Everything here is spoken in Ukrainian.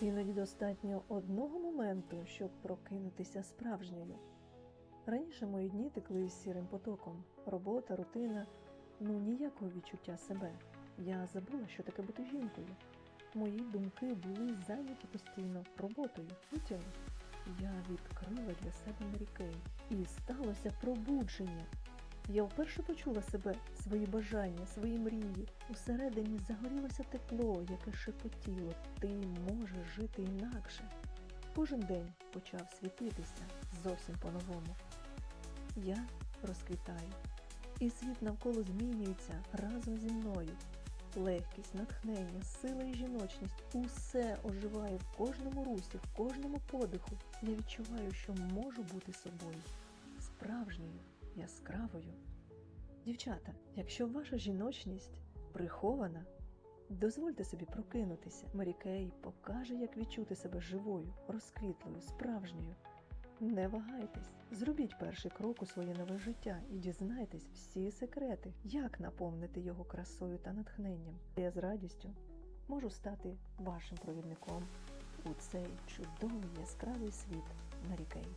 Іноді достатньо одного моменту, щоб прокинутися справжньою. Раніше мої дні текли сірим потоком, робота, рутина, ну ніякого відчуття себе. Я забула, що таке бути жінкою. Мої думки були зайняті постійно роботою. Потім я відкрила для себе Мері і сталося пробудження. Я вперше почула себе, свої бажання, свої мрії. Усередині загорілося тепло, яке шепотіло. Ти можеш жити інакше. Кожен день почав світитися зовсім по-новому. Я розквітаю, і світ навколо змінюється разом зі мною. Легкість, натхнення, сила і жіночність усе оживає в кожному русі, в кожному подиху. Я відчуваю, що можу бути собою, справжньою, яскравою. Дівчата, якщо ваша жіночність прихована, дозвольте собі прокинутися. Мері Кей покаже, як відчути себе живою, розквітлою, справжньою. Не вагайтесь, зробіть перший крок у своє нове життя і дізнайтесь всі секрети, як наповнити його красою та натхненням. Я з радістю можу стати вашим провідником у цей чудовий яскравий світ Мері Кей.